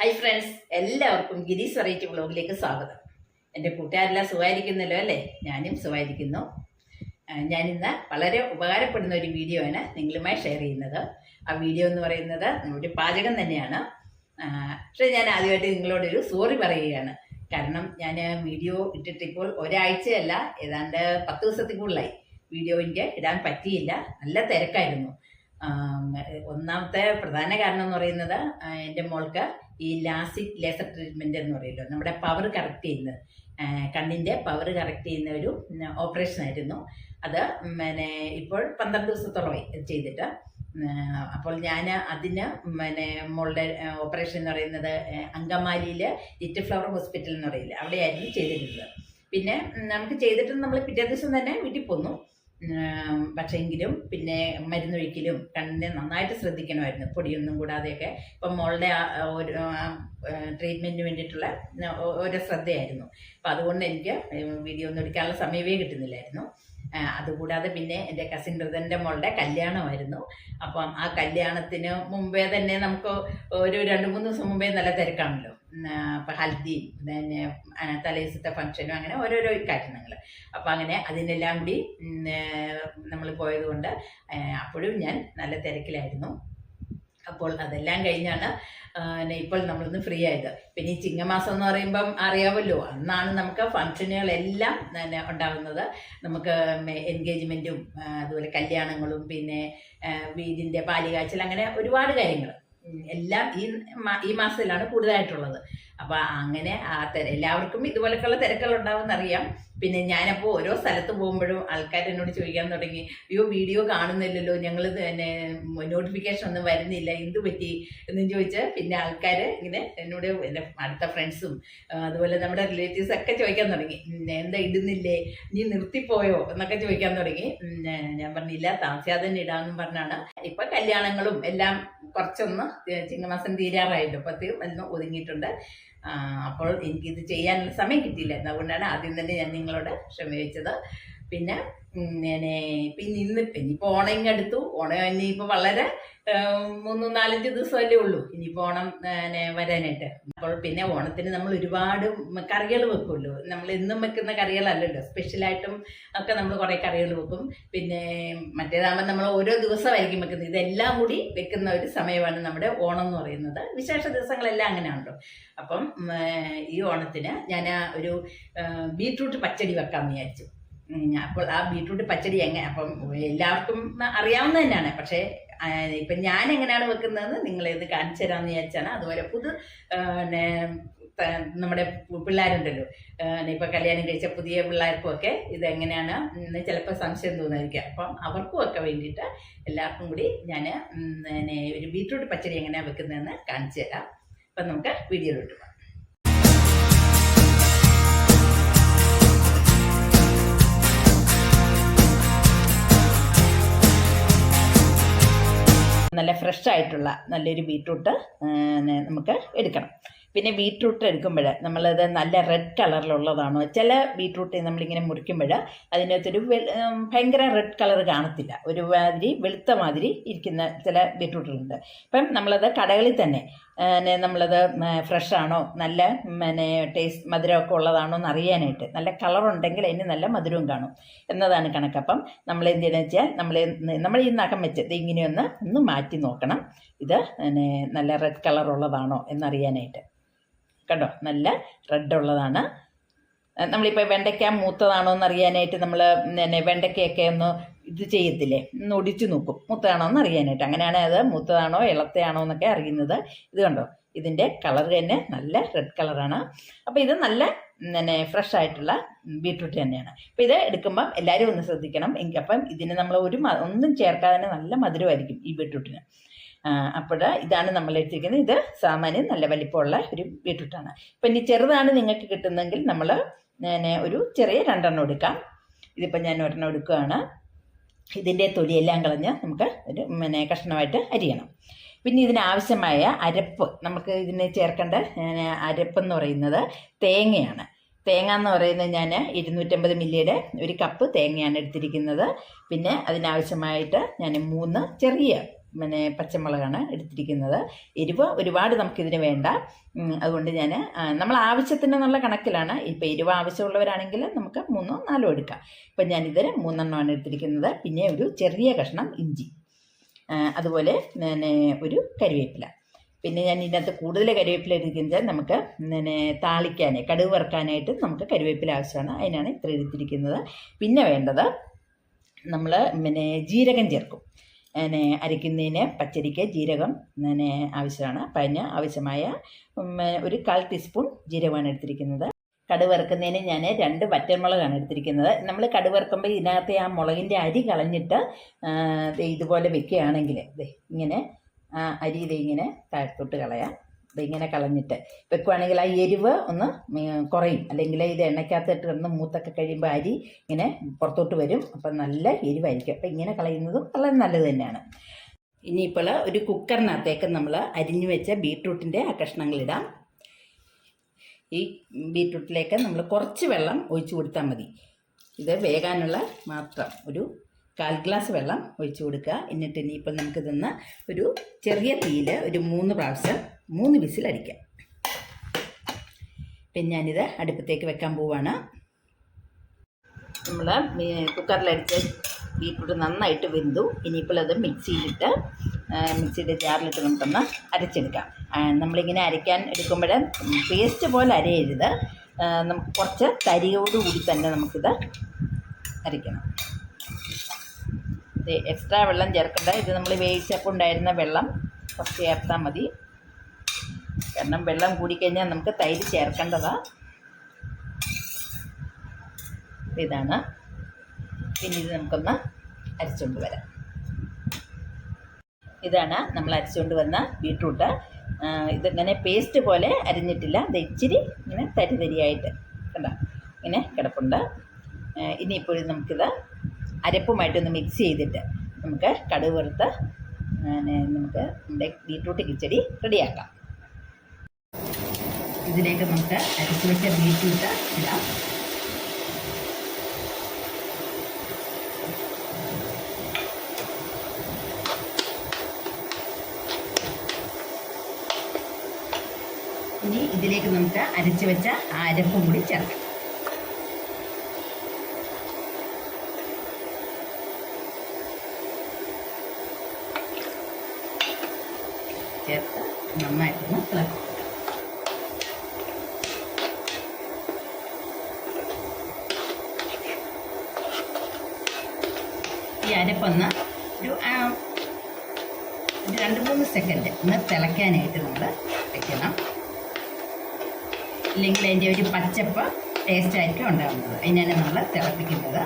Hi friends എല്ലാവർക്കും ഗിരീസ് variety ബ്ലോഗിലേക്ക് സ്വാഗതം. എന്റെ കൂട്ടുകാരെല്ലാം സുഖമായിരിക്കുന്നല്ലോ അല്ലേ? ഞാനും സുഖമായിരിക്കുന്നു. ഞാനിന്ന് വളരെ ഉപകാരപ്പെടുന്ന ഒരു വീഡിയോ ആണ് നിങ്ങളുമായി ഷെയർ ചെയ്യുന്നത്. ആ വീഡിയോ എന്ന് പറയുന്നത് നമ്മുടെ പാചകം തന്നെയാണ്. പക്ഷേ ഞാൻ ആദ്യമായിട്ട് നിങ്ങളോടൊരു സോറി പറയുകയാണ്. കാരണം ഞാൻ വീഡിയോ ഇട്ടിട്ട് ഇപ്പോൾ ഒരാഴ്ചയല്ല ഏതാണ്ട് പത്ത് ദിവസത്തിൽ കൂടുതലായി വീഡിയോ എനിക്ക് ഇടാൻ പറ്റിയില്ല. നല്ല തിരക്കായിരുന്നു. ഒന്നാമത്തെ പ്രധാന കാരണം എന്ന് പറയുന്നത് എന്റെ മോൾക്ക് ഈ ലാസിക് ലേസർ ട്രീറ്റ്മെന്റ് എന്ന് പറയുമല്ലോ നമ്മുടെ പവർ കറക്റ്റ് ചെയ്യുന്ന കണ്ണിന്റെ പവർ കറക്റ്റ് ചെയ്യുന്ന ഒരു ഓപ്പറേഷൻ ആയിരുന്നു. അത് പിന്നെ ഇപ്പോൾ പന്ത്രണ്ട് ദിവസത്തോളമായി ചെയ്തിട്ട് അപ്പോൾ ഞാൻ അതിന് പിന്നെ മോളുടെ ഓപ്പറേഷൻ എന്ന് പറയുന്നത് അങ്കമാലിയിൽ ലിറ്റിൽ ഫ്ലവർ ഹോസ്പിറ്റൽ എന്ന് പറയില്ല അവിടെയായിരുന്നു ചെയ്തിരുന്നത്. പിന്നെ നമുക്ക് ചെയ്തിട്ട് നമ്മൾ പിറ്റേ ദിവസം തന്നെ വീട്ടിൽ പോന്നു. ഉം, പക്ഷേ എങ്കിലും പിന്നെ മരുന്നൊഴിക്കലും കണ്ണിനെ നന്നായിട്ട് ശ്രദ്ധിക്കണമായിരുന്നു. പൊടിയൊന്നും കൂടാതെയൊക്കെ. ഇപ്പം മോളുടെ ഒരു ട്രീറ്റ്മെന്റിന് വേണ്ടിയിട്ടുള്ള ഓരോ ശ്രദ്ധയായിരുന്നു. അപ്പം അതുകൊണ്ട് എനിക്ക് വീഡിയോ ഒന്നും എടുക്കാനുള്ള സമയമേ കിട്ടുന്നില്ലായിരുന്നു. അതുകൂടാതെ പിന്നെ എന്റെ കസിൻ ബ്രദറിന്റെ മോളുടെ കല്യാണമായിരുന്നു. അപ്പം ആ കല്യാണത്തിന് മുമ്പേ തന്നെ നമുക്ക് ഒരു രണ്ട് മൂന്ന് ദിവസം മുമ്പേ നല്ല തിരക്കാണല്ലോ. അപ്പം ഹൽദിയും പിന്നെ ആ, തലേദിവസത്തെ ഫംഗ്ഷനും അങ്ങനെ ഓരോരോ കാര്യങ്ങൾ. അപ്പം അങ്ങനെ അതിനെല്ലാം കൂടി നമ്മൾ പോയതുകൊണ്ട് അപ്പോഴും ഞാൻ നല്ല തിരക്കിലായിരുന്നു. അപ്പോൾ അതെല്ലാം കഴിഞ്ഞാണ് ഇപ്പോൾ നമ്മളൊന്ന് ഫ്രീ ആയത്. പിന്നെ ഈ ചിങ്ങമാസം എന്ന് പറയുമ്പം അറിയാമല്ലോ അന്നാണ് നമുക്ക് ഫംഗ്ഷനുകളെല്ലാം തന്നെ ഉണ്ടാകുന്നത്. നമുക്ക് എൻഗേജ്മെന്റും അതുപോലെ കല്യാണങ്ങളും പിന്നെ വീടിന്റെ പാലുകാച്ചൽ അങ്ങനെ ഒരുപാട് കാര്യങ്ങൾ. എല്ലാം ഈ ഈ മാസത്തിലാണ് കൂടുതലായിട്ടുള്ളത്. അപ്പോൾ അങ്ങനെ ആ തിര എല്ലാവർക്കും ഇതുപോലൊക്കെയുള്ള തിരക്കുകൾ ഉണ്ടാവും അറിയാം പിന്നെ ഞാനപ്പോൾ ഓരോ സ്ഥലത്ത് പോകുമ്പോഴും ആൾക്കാർ എന്നോട് ചോദിക്കാൻ തുടങ്ങി അയ്യോ വീഡിയോ കാണുന്നില്ലല്ലോ ഞങ്ങൾ പിന്നെ നോട്ടിഫിക്കേഷൻ ഒന്നും വരുന്നില്ല എന്ത് പറ്റി? എന്നും ചോദിച്ച് പിന്നെ ആൾക്കാർ ഇങ്ങനെ എന്നോട് എന്റെ അടുത്ത ഫ്രണ്ട്സും അതുപോലെ നമ്മുടെ റിലേറ്റീവ്സ് ഒക്കെ ചോദിക്കാൻ തുടങ്ങി. എന്താ ഇടുന്നില്ലേ? നീ നിർത്തിപ്പോയോ? എന്നൊക്കെ ചോദിക്കാൻ തുടങ്ങി. ഞാൻ- പറഞ്ഞില്ല താമസിയാതെ തന്നെ ഇടാമെന്നും പറഞ്ഞാണ്. ഇപ്പം കല്യാണങ്ങളും എല്ലാം കുറച്ചൊന്ന് ചിങ്ങമാസം തീരാറായിട്ടുണ്ട്. പത്ത് ഒന്ന് ഒതുങ്ങിയിട്ടുണ്ട്. അപ്പോൾ എനിക്കിത് ചെയ്യാനുള്ള സമയം കിട്ടിയില്ലായിരുന്നു അതുകൊണ്ടാണ് ആദ്യം തന്നെ ഞാൻ നിങ്ങളോട് ക്ഷമ ചോദിച്ചത്. പിന്നെ ഞാനേ പിന്നെ ഇന്ന് ഇനിയിപ്പോൾ ഓണം ഇങ്ങടുത്തു ഓണം ഇനിയിപ്പോൾ വളരെ മൂന്നും നാലഞ്ച് ദിവസമല്ലേ ഉള്ളൂ. ഇനിയിപ്പോൾ ഓണം പിന്നെ വരാനായിട്ട്. അപ്പോൾ പിന്നെ ഓണത്തിന് നമ്മൾ ഒരുപാട് കറികൾ വെക്കുമല്ലോ നമ്മൾ എന്നും വെക്കുന്ന കറികളല്ലല്ലോ. സ്പെഷ്യലായിട്ടും ഒക്കെ നമ്മൾ കുറേ കറികൾ വെക്കും. പിന്നെ മറ്റേതാകുമ്പോൾ നമ്മൾ ഓരോ ദിവസമായിരിക്കും വെക്കുന്നത്. ഇതെല്ലാം കൂടി വെക്കുന്ന ഒരു സമയമാണ് നമ്മുടെ ഓണം എന്ന് പറയുന്നത്. വിശേഷ ദിവസങ്ങളെല്ലാം അങ്ങനെയാണല്ലോ. അപ്പം ഈ ഓണത്തിന് ഞാൻ ഒരു ബീട്രൂട്ട് പച്ചടി വെക്കാമെന്ന് വിചാരിച്ചു. അപ്പോൾ ആ ബീട്രൂട്ട് പച്ചടി എങ്ങനെ അപ്പം എല്ലാവർക്കും അറിയാവുന്ന തന്നെയാണ്. പക്ഷേ ഇപ്പൊ ഞാൻ എങ്ങനെയാണ് വെക്കുന്നതെന്ന് നിങ്ങളിത് കാണിച്ചു തരാമെന്ന് വിചാരിച്ചാണ്. അതുപോലെ പുതു നമ്മുടെ പിള്ളേരുണ്ടല്ലോ. ഇപ്പൊ കല്യാണം കഴിച്ച പുതിയ പിള്ളേർക്കും ഒക്കെ ഇത് എങ്ങനെയാണ്? ചിലപ്പോൾ സംശയം തോന്നായിരിക്കും അപ്പം അവർക്കും ഒക്കെ വേണ്ടിയിട്ട് എല്ലാവർക്കും കൂടി ഞാൻ ഒരു ബീട്രൂട്ട് പച്ചടി എങ്ങനെയാണ് വെക്കുന്നതെന്ന് കാണിച്ചു തരാം. അപ്പം നമുക്ക് വീഡിയോയിലോട്ട് പോകാം. നല്ല ഫ്രഷ് ആയിട്ടുള്ള നല്ലൊരു ബീട്രൂട്ട് നമുക്ക് എടുക്കണം. പിന്നെ ബീട്രൂട്ട് എടുക്കുമ്പോൾ നമ്മളത് നല്ല റെഡ് കളറിലുള്ളതാണോ ചില ബീട്രൂട്ട് നമ്മളിങ്ങനെ മുറിക്കുമ്പോൾ അതിനകത്തൊരു ഭയങ്കര റെഡ് കളർ കാണത്തില്ല. ഒരു മാതിരി വെളുത്ത മാതിരി ഇരിക്കുന്ന ചില ബീട്രൂട്ടുകളുണ്ട് ഇപ്പം നമ്മളത് കടകളിൽ തന്നെ പിന്നെ നമ്മളത് ഫ്രഷ് ആണോ നല്ല പിന്നെ ടേസ്റ്റ് മധുരമൊക്കെ ഉള്ളതാണോ എന്ന് അറിയാനായിട്ട് നല്ല കളറുണ്ടെങ്കിൽ അതിന് നല്ല മധുരവും കാണും. എന്നതാണ് കണക്കപ്പം. നമ്മൾ എന്ത് ചെയ്യുന്നത് വെച്ചാൽ നമ്മൾ നമ്മൾ ഈ നഖം വെച്ചത് ഇങ്ങനെയൊന്ന് ഒന്ന് മാറ്റി നോക്കണം. ഇത് പിന്നെ നല്ല റെഡ് കളർ ഉള്ളതാണോ എന്നറിയാനായിട്ട്. കണ്ടോ? നല്ല റെഡ് ഉള്ളതാണ്. നമ്മളിപ്പോൾ വെണ്ടയ്ക്ക മൂത്തതാണോ എന്ന് അറിയാനായിട്ട് നമ്മൾ പിന്നെ വെണ്ടയ്ക്കയൊക്കെ ഒന്ന് ഇത് ചെയ്യത്തില്ലേ? ഒന്ന് ഒടിച്ചു നോക്കും. മുത്തതാണോ എന്ന് അറിയാനായിട്ട്. അങ്ങനെയാണ് അത് മുത്തതാണോ ഇളത്തയാണോ എന്നൊക്കെ അറിയുന്നത്. ഇത് കണ്ടോ? ഇതിന്റെ കളർ തന്നെ നല്ല റെഡ് കളറാണ് അപ്പോൾ ഇത് നല്ല പിന്നെ ഫ്രഷ് ആയിട്ടുള്ള ബീട്രൂട്ട് തന്നെയാണ്. അപ്പോൾ ഇത് എടുക്കുമ്പം എല്ലാവരും ഒന്ന് ശ്രദ്ധിക്കണം. എനിക്ക് അപ്പം ഇതിന് നമ്മൾ ഒരു ഒന്നും ചേർക്കാതെ തന്നെ നല്ല മധുരമായിരിക്കും ഈ ബീട്രൂട്ടിന്. അപ്പോൾ ഇതാണ് നമ്മൾ എടുത്തിരിക്കുന്നത്. ഇത് സാമാന്യം നല്ല വലിപ്പമുള്ള ഒരു ബീട്രൂട്ടാണ്. ഇപ്പം ഇനി ചെറുതാണ് നിങ്ങൾക്ക് കിട്ടുന്നെങ്കിൽ നമ്മൾ ഒരു ചെറിയ രണ്ടെണ്ണം എടുക്കാം. ഇതിപ്പോൾ ഞാൻ ഒരെണ്ണം എടുക്കുകയാണ്. ഇതിന്റെ തൊലിയെല്ലാം കളഞ്ഞ് നമുക്ക് ഒരു പിന്നെ കഷ്ണമായിട്ട് അരിയണം. പിന്നെ ഇതിനാവശ്യമായ അരപ്പ് നമുക്ക് ഇതിന് ചേർക്കേണ്ട അരപ്പ് അരപ്പെന്ന് പറയുന്നത് തേങ്ങയാണ്. തേങ്ങ എന്ന് പറയുന്നത് ഞാൻ ഇരുന്നൂറ്റമ്പത് മില്ലിയുടെ ഒരു കപ്പ് തേങ്ങയാണ് എടുത്തിരിക്കുന്നത്. പിന്നെ അതിനാവശ്യമായിട്ട് ഞാൻ മൂന്ന് ചെറിയ പിന്നെ പച്ചമുളകാണ് എടുത്തിരിക്കുന്നത്. എരിവ് ഒരുപാട് നമുക്കിതിന് വേണ്ട. അതുകൊണ്ട് ഞാൻ നമ്മൾ ആവശ്യത്തിനെന്നുള്ള കണക്കിലാണ്. ഇപ്പോൾ എരിവ് ആവശ്യമുള്ളവരാണെങ്കിൽ നമുക്ക് മൂന്നോ നാലോ എടുക്കാം. ഇപ്പം ഞാനിത് മൂന്നെണ്ണമാണ് എടുത്തിരിക്കുന്നത്. പിന്നെ ഒരു ചെറിയ കഷ്ണം ഇഞ്ചി. അതുപോലെ പിന്നെ ഒരു കരിവേപ്പില. പിന്നെ ഞാൻ ഇതിനകത്ത് കൂടുതൽ കരിവേപ്പില എടുക്കുന്നത് നമുക്ക് പിന്നെ താളിക്കാൻ കടുക് വറുക്കാനായിട്ട് നമുക്ക് കരിവേപ്പില ആവശ്യമാണ്. അതിനാണ് ഇത്ര എടുത്തിരിക്കുന്നത്. പിന്നെ വേണ്ടത് നമ്മൾ പിന്നെ ജീരകം ചേർക്കും. പിന്നെ അരയ്ക്കുന്നതിന് പച്ചരിക്ക് ജീരകം പിന്നെ ആവശ്യമാണ്. അപ്പം അതിന് ആവശ്യമായ ഒരു കാൽ ടീസ്പൂൺ ജീരകമാണ് എടുത്തിരിക്കുന്നത്. കടുവറുക്കുന്നതിന് ഞാൻ രണ്ട് വറ്റൽമുളകാണ് എടുത്തിരിക്കുന്നത്. നമ്മൾ കടുവറുക്കുമ്പോൾ ഇതിനകത്തെ ആ മുളകിന്റെ അരി കളഞ്ഞിട്ട് ഇതുപോലെ വെക്കുകയാണെങ്കിൽ ഇങ്ങനെ അരി ദേ ഇങ്ങനെ താഴത്തോട്ട് കളയാം. ദേ ഇങ്ങനെ കളഞ്ഞിട്ട് വെക്കുവാണെങ്കിൽ ആ എരിവ് ഒന്ന് കുറയും. അല്ലെങ്കിൽ ഇത് എണ്ണയ്ക്കകത്തിട്ട് കിടന്ന് മൂത്തൊക്കെ കഴിയുമ്പോൾ അരി ഇങ്ങനെ പുറത്തോട്ട് വരും. അപ്പം നല്ല എരിവായിരിക്കും. അപ്പം ഇങ്ങനെ കളയുന്നതും വളരെ നല്ലത് തന്നെയാണ്. ഇനിയിപ്പോൾ ഒരു കുക്കറിനകത്തേക്ക് നമ്മൾ അരിഞ്ഞു വെച്ച ബീട്രൂട്ടിന്റെ ആ കഷ്ണങ്ങളിടാം ഈ ബീട്രൂട്ടിലേക്ക് നമ്മൾ കുറച്ച് വെള്ളം ഒഴിച്ചു കൊടുത്താൽ മതി. ഇത് വേകാനുള്ള മാത്രം ഒരു കാൽ ഗ്ലാസ് വെള്ളം ഒഴിച്ചു കൊടുക്കുക. എന്നിട്ട് ഇനിയിപ്പോൾ നമുക്കിതൊന്ന് ഒരു ചെറിയ തീയിൽ ഒരു മൂന്ന് പ്രാവശ്യം മൂന്ന് വിസിലടിക്കാം പിന്നെ ഞാനിത് അടുപ്പത്തേക്ക് വെക്കാൻ പോവാണ്. നമ്മൾ കുക്കറിലടിച്ച് ബീറ്റ്റൂട്ട് നന്നായിട്ട് വെന്തു. ഇനിയിപ്പോൾ അത് മിക്സിയിലിട്ട് മിക്സിയുടെ ജാറിലിട്ട് നമുക്കൊന്ന് അരച്ചെടുക്കാം. നമ്മളിങ്ങനെ അരയ്ക്കാൻ എടുക്കുമ്പോൾ പേസ്റ്റ് പോലെ അരയരുത്. നമുക്ക് കുറച്ച് തരിയോടുകൂടി തന്നെ നമുക്കിത് അരയ്ക്കണം. എക്സ്ട്രാ വെള്ളം ചേർക്കണ്ട. ഇത് നമ്മൾ വേവിച്ചപ്പോൾ ഉണ്ടായിരുന്ന വെള്ളം കുറച്ച് ചേർത്താൽ മതി. കാരണം വെള്ളം കൂടിക്കഴിഞ്ഞാൽ നമുക്ക് തൈര് ചേർക്കേണ്ടതാണ് ഇതാണ്. പിന്നെ ഇത് നമുക്കൊന്ന് അരച്ചുകൊണ്ട് വരാം. ഇതാണ് നമ്മൾ അരച്ചുകൊണ്ട് വന്ന ബീട്രൂട്ട്. ഇതിങ്ങനെ പേസ്റ്റ് പോലെ അരിഞ്ഞിട്ടില്ല. ഇത് ഇച്ചിരി ഇങ്ങനെ തരി തരിയായിട്ട് കണ്ട? ഇങ്ങനെ കിടപ്പുണ്ട്. ഇനിയിപ്പോഴും നമുക്കിത് അരപ്പുമായിട്ടൊന്ന് മിക്സ് ചെയ്തിട്ട് നമുക്ക് കടുക് വറുത്ത് നമുക്ക് നമ്മുടെ ബീട്രൂട്ട് കിച്ചടി റെഡിയാക്കാം. ഇതിലേക്ക് നമുക്ക് അരച്ച് വെച്ച ബീറ്റ്റൂട്ട് ഇടാം. ഇനി ഇതിലേക്ക് നമുക്ക് അരച്ച് വെച്ച അരപ്പും കൂടി ചേർക്കാം. ചേർത്ത് നന്നായിട്ടൊന്ന് തിളക്കും ഈ അരപ്പൊന്ന് ഒരു ആ, ഒരു രണ്ട് മൂന്ന് സെക്കൻഡ് ഒന്ന് തിളയ്ക്കാനായിട്ട് നമ്മൾ വെക്കണം. അല്ലെങ്കിൽ അതിന്റെ ഒരു പച്ചപ്പ് ടേസ്റ്റ് ആയിട്ട് ഉണ്ടാകുന്നത് അതിനാണ് നമ്മൾ തിളപ്പിക്കുന്നത്.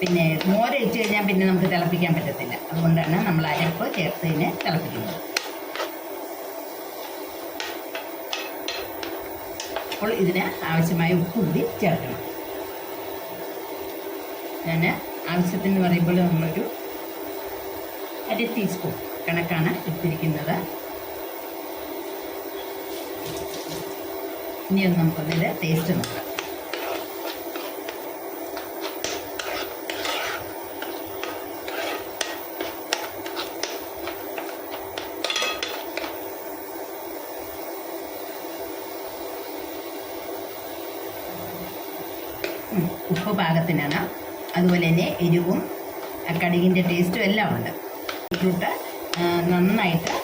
പിന്നെ മോരൊഴിച്ച് കഴിഞ്ഞാൽ പിന്നെ നമുക്ക് തിളപ്പിക്കാൻ പറ്റത്തില്ല. അതുകൊണ്ടാണ് നമ്മൾ അരപ്പ് ചേർത്തതിന് തിളപ്പിക്കുന്നത്. അപ്പോൾ ഇതിന് ആവശ്യമായ ഉപ്പ് കൂടി ചേർക്കണം. ഞാൻ ആവശ്യത്തിന് പറയുമ്പോൾ നമ്മളൊരു അര ടീസ്പൂൺ കണക്കാണ് എടുത്തിരിക്കുന്നത്. ഇനി ഒന്ന് നമുക്കൊന്നിത് ടേസ്റ്റ് നോക്കാം. ഉപ്പ് പാകത്തിനാണ്. അതുപോലെ തന്നെ എരിവും കടുകിന്റെ ടേസ്റ്റും എല്ലാം ഉണ്ട് ആ, നന്നായിട്ട്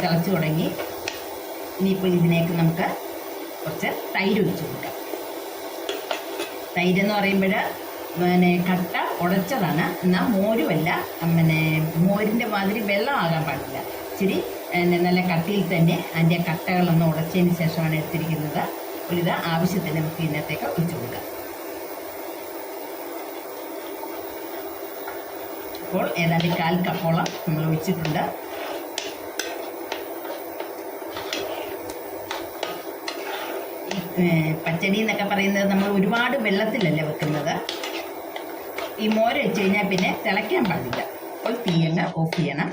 തിളച്ച് തുടങ്ങി. ഇനിയിപ്പോൾ ഇതിലേക്ക് നമുക്ക് കുറച്ച് തൈര് ഒഴിച്ച് കൊടുക്കാം. തൈര് എന്ന് പറയുമ്പോൾ പിന്നെ കട്ട ഉടച്ചതാണ്. എന്നാൽ മോരുമല്ല പിന്നെ മോരിന്റെ മാതിരി വെള്ളമാകാൻ പാടില്ല. ഇച്ചിരി നല്ല കട്ടിയിൽ തന്നെ അതിന്റെ കട്ടകളൊന്ന് ഉടച്ചതിന് ശേഷമാണ് എടുത്തിരിക്കുന്നത്. അപ്പോൾ ഇത് ആവശ്യത്തിന് നമുക്ക് ഇതിനകത്തേക്ക് ഒഴിച്ചു കൊടുക്കാം. അപ്പോൾ ഏതാണ്ട് കാൽ കപ്പോളം നമ്മൾ ഒഴിച്ചിട്ടുണ്ട്. പച്ചടി എന്നൊക്കെ പറയുന്നത് നമ്മൾ ഒരുപാട് വെള്ളത്തിലല്ലേ വെക്കുന്നത്. ഈ മോര് വെച്ച് കഴിഞ്ഞാൽ പിന്നെ തിളയ്ക്കാൻ പാടില്ല. അപ്പോൾ തീയങ്ങ ഓഫ് ചെയ്യണം.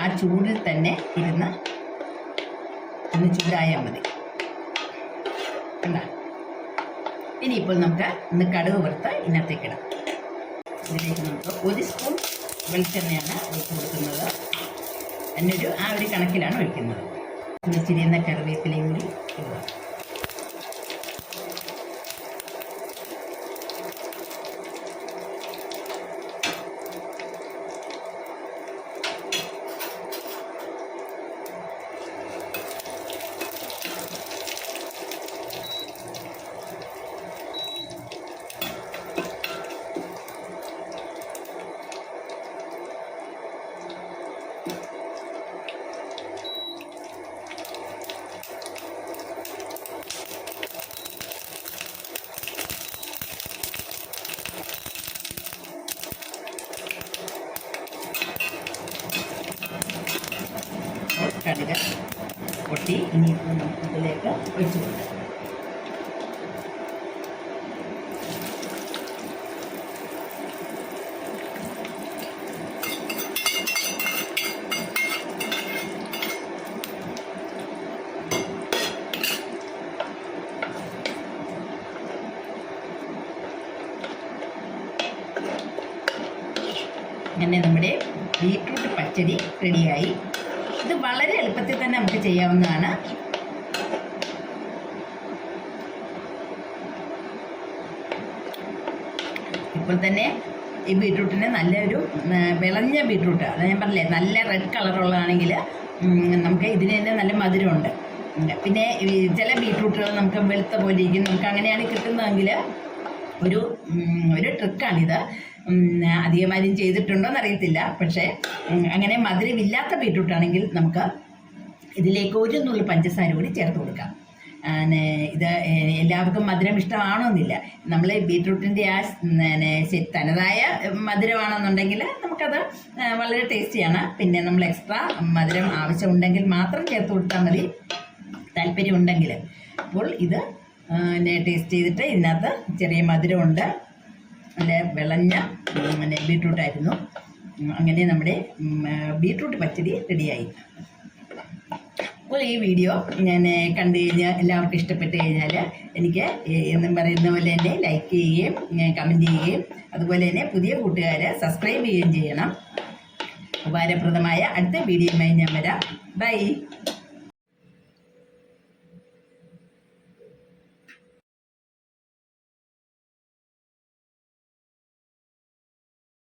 ആ ചൂടിൽ തന്നെ ഇരുന്ന് ഒന്ന് ചൂടായാൽ മതി കണ്ട ഇനിയിപ്പോൾ നമുക്ക് ഇന്ന് കടുക് വറുത്ത് ഇതിനകത്തേക്ക് ഇടാം. ഇതിലേക്ക് നമുക്ക് ഒരു സ്പൂൺ വെളിച്ചെണ്ണയാണ് ഒഴിച്ച് കൊടുക്കുന്നത്. എന്നൊരു ആ ഒരു കണക്കിലാണ് ഒഴിക്കുന്നത്. വെച്ചിരിക്കുന്ന കറിവേപ്പിലയും കൂടി ഇടുക. കടുക് പൊട്ടി ഇനി ഇതിലേക്ക് ഒഴിച്ചു കൊടുക്കാം. അങ്ങനെ നമ്മുടെ ബീട്രൂട്ട് പച്ചടി റെഡിയായി ഇത് വളരെ എളുപ്പത്തിൽ തന്നെ നമുക്ക് ചെയ്യാവുന്നതാണ്. ഇപ്പോൾ തന്നെ ഈ ബീട്രൂട്ടിന് നല്ലൊരു വിളഞ്ഞ ബീട്രൂട്ട് അത് ഞാൻ പറഞ്ഞില്ലേ നല്ല റെഡ് കളറുള്ളതാണെങ്കിൽ നമുക്ക് ഇതിന് തന്നെ നല്ല മധുരമുണ്ട്. പിന്നെ ചില ബീട്രൂട്ടുകൾ നമുക്ക് വെളുത്ത പോലെ ഇരിക്കും. നമുക്ക് അങ്ങനെയാണ് കിട്ടുന്നതെങ്കിൽ ഒരു ഒരു ട്രിക്കാണിത് അധികമാരും ചെയ്തിട്ടുണ്ടോ എന്നറിയത്തില്ല പക്ഷേ അങ്ങനെ മധുരമില്ലാത്ത ബീട്രൂട്ടാണെങ്കിൽ നമുക്ക് ഇതിലേക്ക് ഒരു നുള്ളി പഞ്ചസാര കൂടി ചേർത്ത് കൊടുക്കാം. ഇത് എല്ലാവർക്കും മധുരം ഇഷ്ടമാണോന്നില്ല. നമ്മൾ ബീട്രൂട്ടിന്റെ ആ തനതായ മധുരമാണെന്നുണ്ടെങ്കിൽ നമുക്കത് വളരെ ടേസ്റ്റിയാണ്. പിന്നെ നമ്മൾ എക്സ്ട്രാ മധുരം ആവശ്യമുണ്ടെങ്കിൽ മാത്രം ചേർത്ത് കൊടുത്താൽ മതി. താല്പര്യമുണ്ടെങ്കിൽ. അപ്പോൾ ഇത് ടേസ്റ്റ് ചെയ്തിട്ട് ഇതിനകത്ത് ചെറിയ മധുരമുണ്ട്. നല്ല വിളഞ്ഞ പിന്നെ ബീട്രൂട്ടായിരുന്നു അങ്ങനെ നമ്മുടെ ബീട്രൂട്ട് പച്ചടി റെഡിയായി. അപ്പോൾ ഈ വീഡിയോ ഞാൻ കണ്ടു കഴിഞ്ഞാൽ എല്ലാവർക്കും ഇഷ്ടപ്പെട്ട് കഴിഞ്ഞാൽ എനിക്ക് എന്നും പറയുന്ന പോലെ തന്നെ ലൈക്ക് ചെയ്യുകയും കമന്റ് ചെയ്യുകയും അതുപോലെ തന്നെ പുതിയ കൂട്ടുകാരെ സബ്സ്ക്രൈബ് ചെയ്യുകയും ചെയ്യണം. ഉപകാരപ്രദമായ അടുത്ത വീഡിയോയുമായി ഞാൻ വരാം. ബൈ